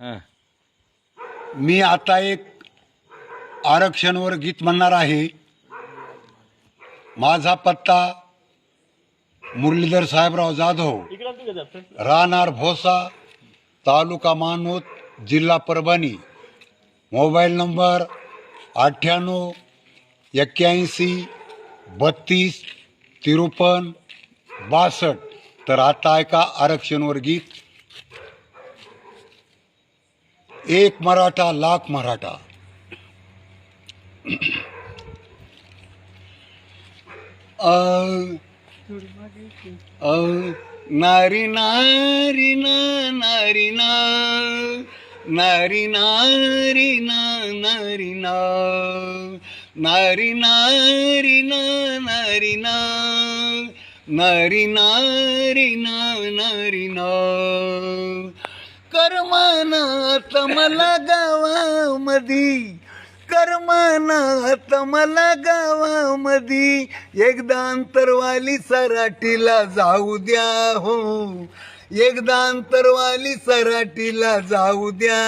हां. मी आता एक आरक्षणवर गीत म्हणणार आहे. माझा पत्ता मुरलीधर साहेबराव जाधव. राहणार भोसा तालुका मानूत जिल्हा परभणी. मोबाईल नंबर अठ्ठ्याण्णव एक्क्याऐंशी बत्तीस तिरुपन बासष्ट. तर आता ऐका आरक्षणवर गीत. एक मराठा लाख मराठा. नारी नारी ना नारी ना नारी नारी ना नारी ना नारी नारी ना नारी ना नारी नारी ना नारी ना. कर्मानात मला गावामधी. कर्मानात मला गावामधी. एकदा अंतरवाली सराटीला जाऊ द्या हो. एकदा अंतरवाली सराटीला जाऊ द्या.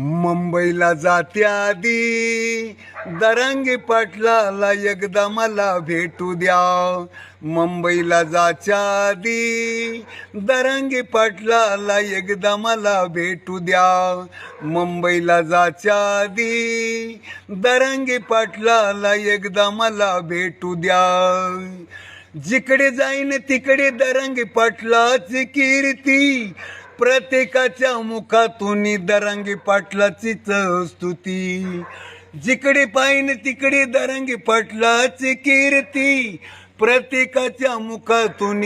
मुंबईला जाते आधी. दरंगी पाटलाला एकदा मला भेटू द्या. मुंबईला जाच्या आधी. दरंगी पाटलाला एकदा मला भेटू द्या. मुंबईला जाच्या आधी. दरंगी पाटलाला एकदा मला भेटू द्या. जिकडे जाईन तिकडे दरंगी पाटलाची कीर्ती. प्रत्येकाच्या मुखातून दरंगी पाटलाचीच स्तुती. जिकडे पाहिन तिकडे दरंगी पाटलाची कीर्ती. प्रत्येकाच्या मुखातून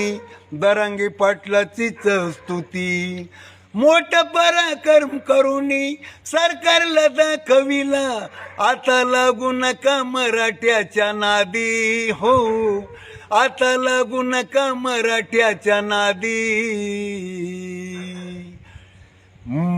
दरंगी पाटलाचीच स्तुती. मोठ पराक्रम करूनी सरकारला दाखविला. आता लागू नका मराठ्याच्या नादी हो. आता लागू नका मराठ्याच्या नादी.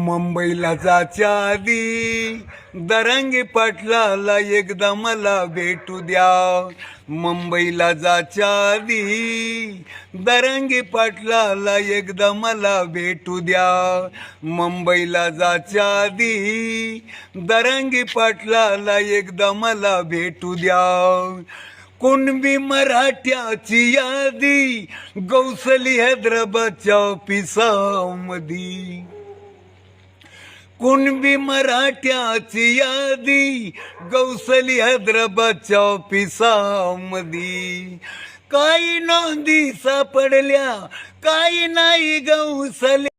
मुंबईला जाच्या आधी दरंगी पाटलाला एकदा मला भेटू द्या. मुंबईला जाच्या आधी दरंगी पाटलाला एकदा मला भेटू द्या. मुंबईला जाच्या आधी दरंगी पाटलाला एकदा मला भेटू द्या. कुणबी मराठ्याची यादी गौसली हैदराबादच्या पिसामधी कुणबी मराठ्याची यादी. गौसली हैदराबादच्या ऑफिसामधी. काही नोंदी सापडल्या काही नाही गौसल्या